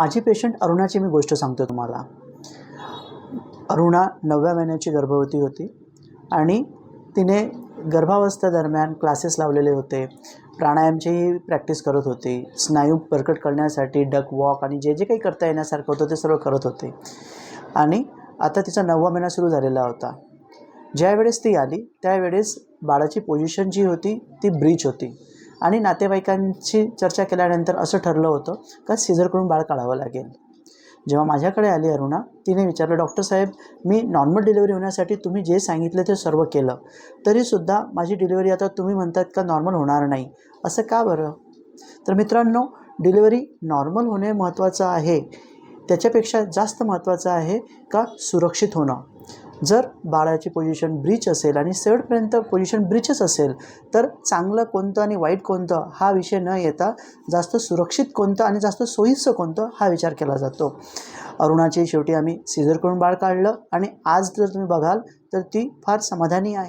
माझी पेशंट अरुणाची मी गोष्ट सांगतो तुम्हाला. अरुणा नवव्या महिन्याची गर्भवती होती आणि तिने गर्भावस्थेदरम्यान क्लासेस लावलेले होते. प्राणायामचीही प्रॅक्टिस करत होती. स्नायू बरकट करण्यासाठी डक वॉक आणि जे जे काही करता येण्यासारखं होतं ते सर्व करत होते. आणि आता तिचा नववा महिना सुरू झालेला होता. ज्यावेळेस ती आली त्यावेळेस बाळाची पोझिशन जी होती ती ब्रीच होती. आणि नातेवाईकांची चर्चा केल्यानंतर असं ठरलं होतं का सीझर करून बाळ काढावं लागेल. जेव्हा माझ्याकडे आली अरुणा तिने विचारलं डॉक्टर साहेब मी नॉर्मल डिलिव्हरी होण्यासाठी तुम्ही जे सांगितलं ते सर्व केलं. तरीसुद्धा माझी डिलिव्हरी आता तुम्ही म्हणतात का नॉर्मल होणार नाही? असं का बरं? तर मित्रांनो डिलिव्हरी नॉर्मल होणे महत्त्वाचं आहे. त्याच्यापेक्षा जास्त महत्त्वाचं आहे का सुरक्षित होणं? जर बाळाची पोझिशन ब्रीच असेल आणि शेवटपर्यंत पोझिशन ब्रीचच असेल तर चांगलं कोणतं आणि वाईट कोणतं हा विषय न येता जास्त सुरक्षित कोणतं आणि जास्त सोयीचं कोणतं हा विचार केला जातो. अरुणाची शेवटी आम्ही सीझर करून बाळ काढलं आणि आज जर तुम्ही बघाल तर ती फार समाधानी आहे.